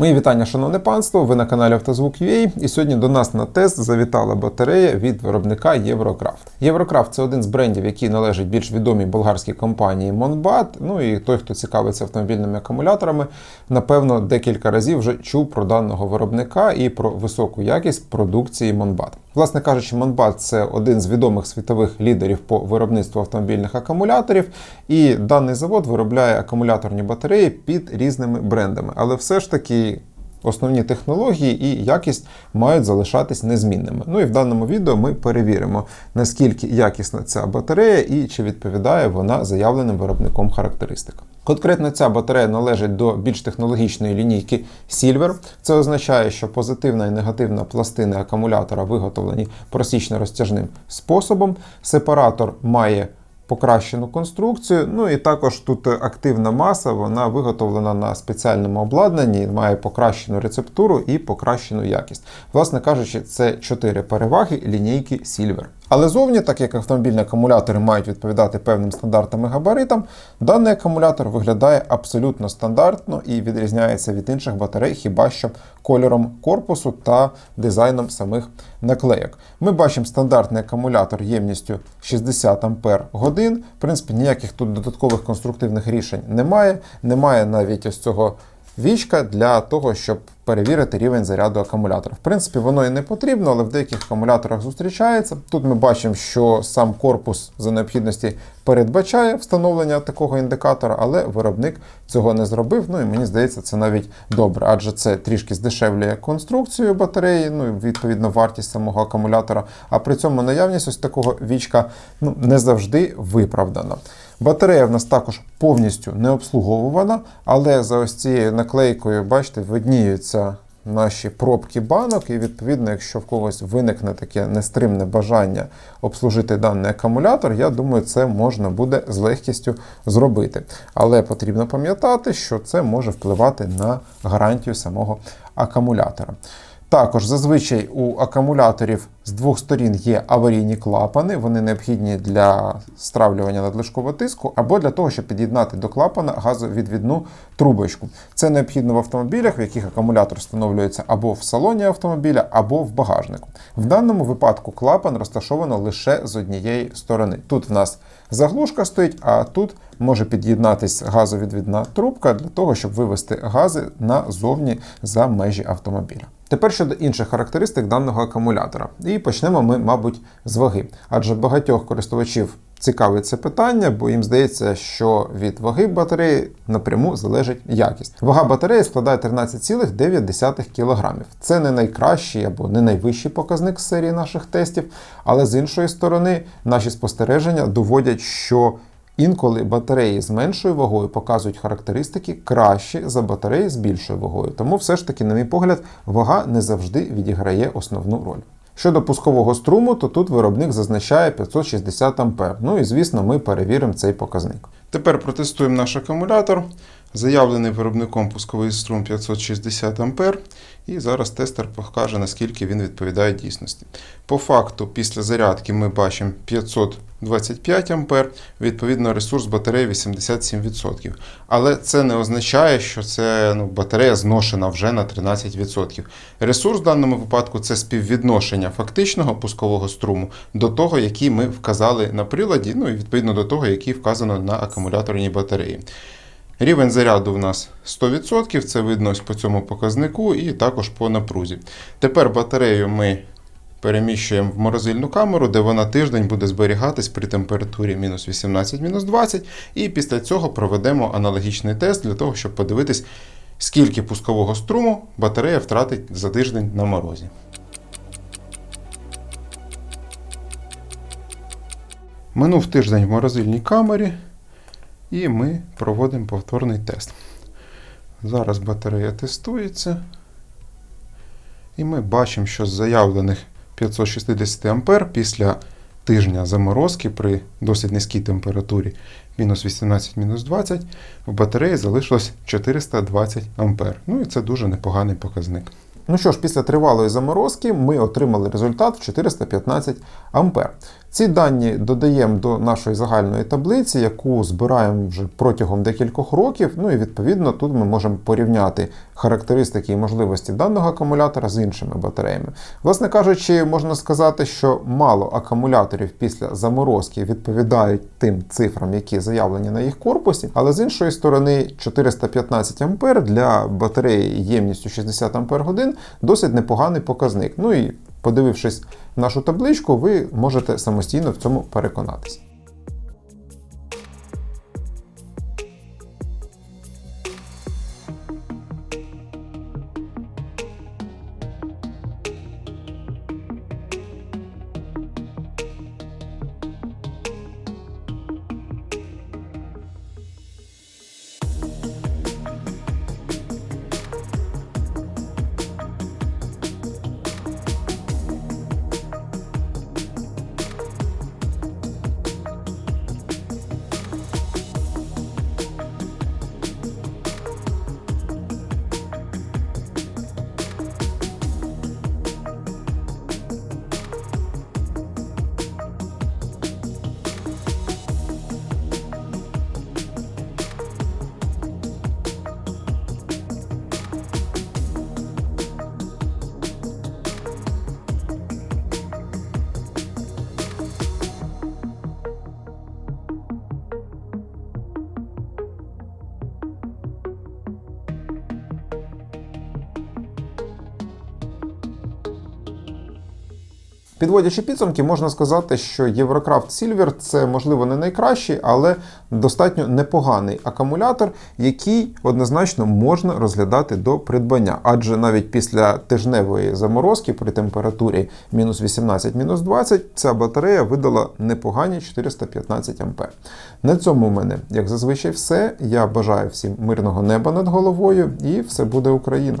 Мої вітання, шановне панство. Ви на каналі Автозвук.ua і сьогодні до нас на тест завітала батарея від виробника Єврокрафт. Єврокрафт це один з брендів, який належить більш відомій болгарській компанії Monbat. Ну і той, хто цікавиться автомобільними акумуляторами, напевно, декілька разів вже чув про даного виробника і про високу якість продукції Monbat. Власне кажучи, Monbat – це один з відомих світових лідерів по виробництву автомобільних акумуляторів, і даний завод виробляє акумуляторні батареї під різними брендами. Але все ж таки основні технології і якість мають залишатись незмінними. Ну і в даному відео ми перевіримо, наскільки якісна ця батарея і чи відповідає вона заявленим виробником характеристикам. Конкретно ця батарея належить до більш технологічної лінійки Silver. Це означає, що позитивна і негативна пластини акумулятора виготовлені просічно-розтяжним способом. Сепаратор має покращену конструкцію. Ну і також тут активна маса, вона виготовлена на спеціальному обладнанні, має покращену рецептуру і покращену якість. Власне кажучи, це чотири переваги лінійки Silver. Але зовні, так як автомобільні акумулятори мають відповідати певним стандартам і габаритам, даний акумулятор виглядає абсолютно стандартно і відрізняється від інших батарей, хіба що кольором корпусу та дизайном самих наклеєк. Ми бачимо стандартний акумулятор ємністю 60 Ампер годин. В принципі, ніяких тут додаткових конструктивних рішень немає. Немає навіть ось цього вічка для того, щоб перевірити рівень заряду акумулятора. В принципі, воно і не потрібно, але в деяких акумуляторах зустрічається. Тут ми бачимо, що сам корпус за необхідності передбачає встановлення такого індикатора, але виробник цього не зробив. Ну і мені здається, це навіть добре, адже це трішки здешевлює конструкцію батареї, ну і відповідно вартість самого акумулятора. А при цьому наявність ось такого вічка ну, не завжди виправдана. Батарея в нас також повністю не обслуговувана, але за ось цією наклейкою, бачите, видніються наші пробки банок, і відповідно, якщо в когось виникне таке нестримне бажання обслужити даний акумулятор, я думаю, це можна буде з легкістю зробити. Але потрібно пам'ятати, що це може впливати на гарантію самого акумулятора. Також зазвичай у акумуляторів з двох сторін є аварійні клапани, вони необхідні для стравлювання надлишкового тиску або для того, щоб під'єднати до клапана газовідвідну трубочку. Це необхідно в автомобілях, в яких акумулятор встановлюється або в салоні автомобіля, або в багажнику. В даному випадку клапан розташовано лише з однієї сторони. Тут в нас заглушка стоїть, а тут може під'єднатись газовідвідна трубка для того, щоб вивести гази назовні за межі автомобіля. Тепер щодо інших характеристик даного акумулятора. І почнемо ми, мабуть, з ваги. Адже багатьох користувачів цікавить це питання, бо їм здається, що від ваги батареї напряму залежить якість. Вага батареї складає 13,9 кг. Це не найкращий або не найвищий показник з серії наших тестів, але з іншої сторони, наші спостереження доводять, що Інколи батареї з меншою вагою показують характеристики кращі за батареї з більшою вагою. Тому все ж таки, на мій погляд, вага не завжди відіграє основну роль. Щодо пускового струму, то тут виробник зазначає 560 А. Ну і звісно, ми перевіримо цей показник. Тепер протестуємо наш акумулятор. Заявлений виробником пусковий струм 560 А. І зараз тестер покаже, наскільки він відповідає дійсності. По факту, після зарядки ми бачимо 525 А, відповідно, ресурс батареї 87%. Але це не означає, що це ну, батарея зношена вже на 13%. Ресурс в даному випадку це співвідношення фактичного пускового струму до того, який ми вказали на приладі, ну і відповідно до того, який вказано на акумуляторній батареї. Рівень заряду в нас 100%, це видно по цьому показнику, і також по напрузі. Тепер батарею ми переміщуємо в морозильну камеру, де вона тиждень буде зберігатись при температурі мінус 18-20, і після цього проведемо аналогічний тест для того, щоб подивитись, скільки пускового струму батарея втратить за тиждень на морозі. Минув тиждень в морозильній камері. І ми проводимо повторний тест. Зараз батарея тестується. І ми бачимо, що з заявлених 560 А після тижня заморозки при досить низькій температурі мінус 18-20 в батареї залишилось 420 А. Ну і це дуже непоганий показник. Ну що ж, після тривалої заморозки ми отримали результат в 415 А. Ці дані додаємо до нашої загальної таблиці, яку збираємо вже протягом декількох років. Ну і відповідно тут ми можемо порівняти характеристики і можливості даного акумулятора з іншими батареями. Власне кажучи, можна сказати, що мало акумуляторів після заморозки відповідають тим цифрам, які заявлені на їх корпусі, але з іншої сторони 415 А для батареї ємністю 60 Ах досить непоганий показник. Ну і подивившись нашу табличку, ви можете самостійно в цьому переконатися. Підводячи підсумки, можна сказати, що Eurocraft Silver це можливо не найкращий, але достатньо непоганий акумулятор, який однозначно можна розглядати до придбання. Адже навіть після тижневої заморозки при температурі мінус 18 мінус 20 ця батарея видала непогані 415 А. На цьому в мене, як зазвичай, все. Я бажаю всім мирного неба над головою і все буде Україна!